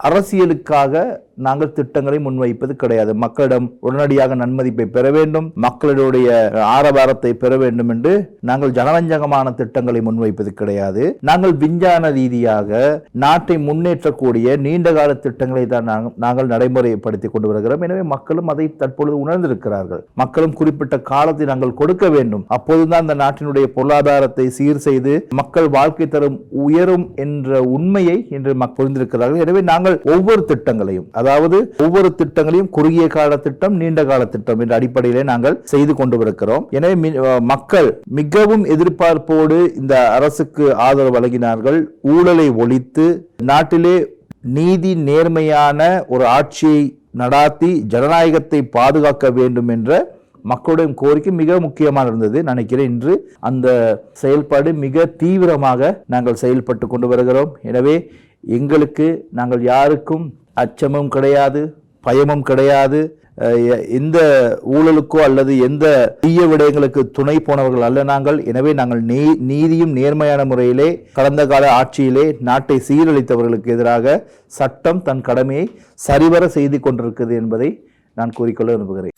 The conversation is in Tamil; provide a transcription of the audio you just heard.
அரசியலுக்காக நாங்கள் திட்டங்களை முன்வைப்பது கிடையாது. மக்களிடம் உடனடியாக நன்மதிப்பை பெற வேண்டும். மக்களுடைய ஆரவாரத்தை பெற வேண்டும் என்று நாங்கள் ஜனரஞ்சகமான திட்டங்களை முன்வைப்பது கிடையாது. நாங்கள் விஞ்ஞான ரீதியாக நாட்டை முன்னேற்றக்கூடிய நீண்டகால திட்டங்களை தான் நாங்கள் நடைமுறைப்படுத்தி கொண்டு வருகிறோம். எனவே மக்களும் அதை தற்பொழுது உணர்ந்திருக்கிறார்கள். மக்களும் குறிப்பிட்ட காலத்தை நாங்கள் கொடுக்க வேண்டும். அப்போதுதான் அந்த நாட்டினுடைய பொருளாதாரத்தை சீர் செய்து மக்கள் வாழ்க்கை தரம் உயரும் என்ற உண்மையை இன்று மக்கள் புரிந்திருக்கிறார்கள். எனவே நாங்கள் ஒவ்வொரு திட்டங்களையும் அதாவது ஒவ்வொரு திட்டங்களையும் குறுகிய கால திட்டம் நீண்ட கால திட்டம் என்ற அடிப்படையிலே நாங்கள் செய்து கொண்டு வருகிறோம் எனவே மி- மக்கள் மிகவும் எதிர்பார்ப்போடு இந்த அரசுக்கு ஆதரவு வழங்கினார்கள். ஊழலை ஒழித்து நாட்டிலே நீதி நேர்மையான ஒரு ஆட்சியை நடாத்தி ஜனநாயகத்தை பாதுகாக்க வேண்டும் என்ற மக்களுடைய கோரிக்கை மிக முக்கியமாக இருந்தது. நினைக்கிறேன் இன்று அந்த செயல்பாடு மிக தீவிரமாக நாங்கள் செயல்பட்டு கொண்டு வருகிறோம். எனவே எங்களுக்கு நாங்கள் யாருக்கும் அச்சமும் கிடையாது பயமும் கிடையாது. எந்த ஊழலுக்கோ அல்லது எந்த தீய விடயங்களுக்கு துணை போனவர்கள் அல்ல நாங்கள். எனவே நாங்கள் நீ நீதியும் நேர்மையான முறையிலே கடந்த கால ஆட்சியிலே நாட்டை சீரழித்தவர்களுக்கு எதிராக சட்டம் தன் கடமையை சரிவர செய்து கொண்டிருக்கிறது என்பதை நான் கூறிக்கொள்ள விரும்புகிறேன்.